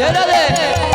ছেড়ে দে